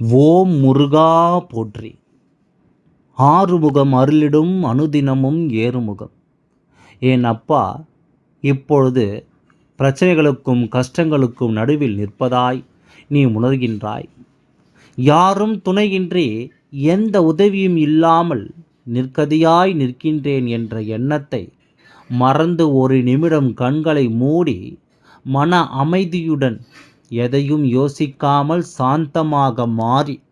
ஓம் முருகா போற்றி. ஆறுமுகம் அருளிடும் அனுதினமும் ஏறுமுகம். என் அப்பா இப்பொழுது பிரச்சனைகளுக்கும் கஷ்டங்களுக்கும் நடுவில் நிற்பதாய் நீ உணர்கின்றாய். யாரும் துணையின்றி எந்த உதவியும் இல்லாமல் நிற்கதியாய் நிற்கின்றேன் என்ற எண்ணத்தை மறந்து ஒரு நிமிடம் கண்களை மூடி மன அமைதியுடன் எதையும் யோசிக்காமல் சாந்தமாக மாறி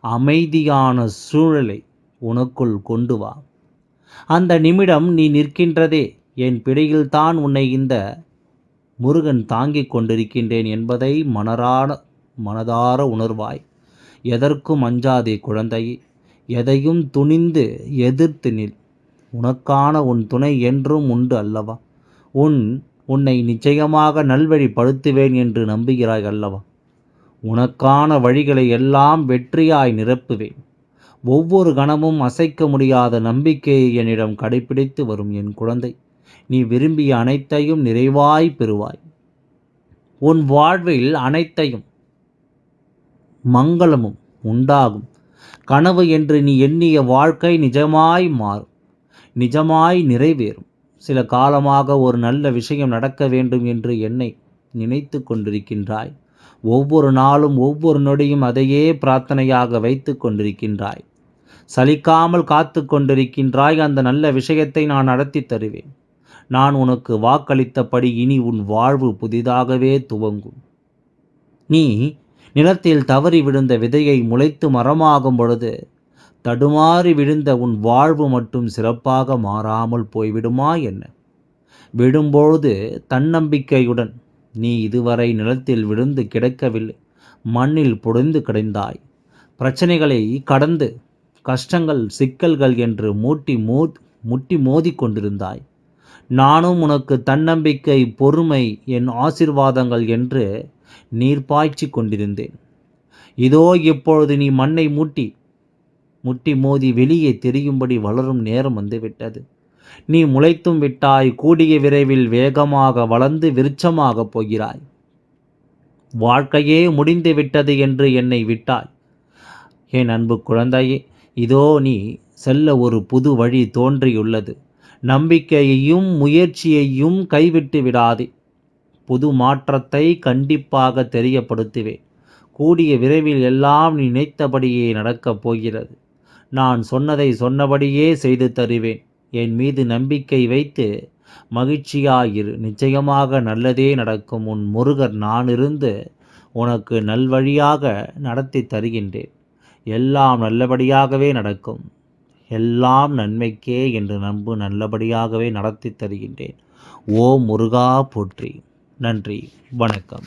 அமைதியான சூழலை உனக்குள் கொண்டு வா. அந்த நிமிடம் நீ நிற்கின்றதே என் பிடியில்தான் உன்னை இந்த முருகன் தாங்கிக் கொண்டிருக்கின்றேன் என்பதை மனரான மனதார உணர்வாய். எதற்கும் அஞ்சாதே குழந்தை எதையும் துணிந்து எதிர்த்து நில். உனக்கான உன் துணை என்றும் உண்டு அல்லவா? உன் உன்னை நிச்சயமாக நல்வழிப்படுத்துவேன் என்று நம்புகிறாய் அல்லவா? உனக்கான வழிகளை எல்லாம் வெற்றியாய் நிரப்புவேன். ஒவ்வொரு கணமும் அசைக்க முடியாத நம்பிக்கையை என்னிடம் கடைபிடித்து வரும் என் குழந்தை. நீ விரும்பிய அனைத்தையும் நிறைவாய் பெறுவாய். உன் வாழ்வில் அனைத்தையும் மங்களமும் உண்டாகும். கனவு என்று நீ எண்ணிய வாழ்க்கை நிஜமாய் மாறும். நிஜமாய் நிறைவேறும். சில காலமாக ஒரு நல்ல விஷயம் நடக்க வேண்டும் என்று என்னை நினைத்து கொண்டிருக்கின்றாய். ஒவ்வொரு நாளும் ஒவ்வொரு நொடியும் அதையே பிரார்த்தனையாக வைத்து கொண்டிருக்கின்றாய். சலிக்காமல் காத்து கொண்டிருக்கின்றாய் அந்த நல்ல விஷயத்தை நான் நடத்தி தருவேன். நான் உனக்கு வாக்களித்தபடி இனி உன் வாழ்வு புதிதாகவே துவங்கும். நீ நிலத்தில் தவறி விழுந்த விதையை முளைத்து மரமாகும் பொழுது தடுமாறி விழுந்த உன் வாழ்வு மட்டும் சிறப்பாக மாறாமல் போய்விடுமா என்ன? விடும்பொழுது தன்னம்பிக்கையுடன் நீ இதுவரை நிலத்தில் விழுந்து கிடக்கவில்லை. மண்ணில் புடைந்து கிடந்தாய். பிரச்சனைகளை கடந்து கஷ்டங்கள் சிக்கல்கள் என்று மூட்டி மோ முட்டி மோதி கொண்டிருந்தாய். நானும் உனக்கு தன்னம்பிக்கை பொறுமை என் ஆசிர்வாதங்கள் என்று நீர் பாய்ச்சி கொண்டிருந்தேன். இதோ இப்பொழுது நீ மண்ணை மூட்டி முட்டி மோதி வெளியே தெரியும்படி வளரும் நேரம் வந்துவிட்டது. நீ முளைத்தும் விட்டாய் கூடிய விரைவில் வேகமாக வளர்ந்து விருட்சமாக போகிறாய். வாழ்க்கையே முடிந்து விட்டது என்று என்னை விட்டாய். என் அன்பு குழந்தையே இதோ நீ செல்ல ஒரு புது வழி தோன்றியுள்ளது. நம்பிக்கையையும் முயற்சியையும் கைவிட்டு விடாதே. புது மாற்றத்தை கண்டிப்பாக தெரியப்படுத்துவேன். கூடிய விரைவில் எல்லாம் நினைத்தபடியே நடக்கப் போகிறது. நான் சொன்னதை சொன்னபடியே செய்து தருவேன். என் மீது நம்பிக்கை வைத்து மகிழ்ச்சியாயிரு. நிச்சயமாக நல்லதே நடக்கும். உன் முருகர் நான் இருந்து உனக்கு நல்வழியாக நடத்தி தருகின்றேன். எல்லாம் நல்லபடியாகவே நடக்கும். எல்லாம் நன்மைக்கே என்று நம்பு நல்லபடியாகவே நடத்தி தருகின்றேன். ஓ முருகா போற்றி. நன்றி. வணக்கம்.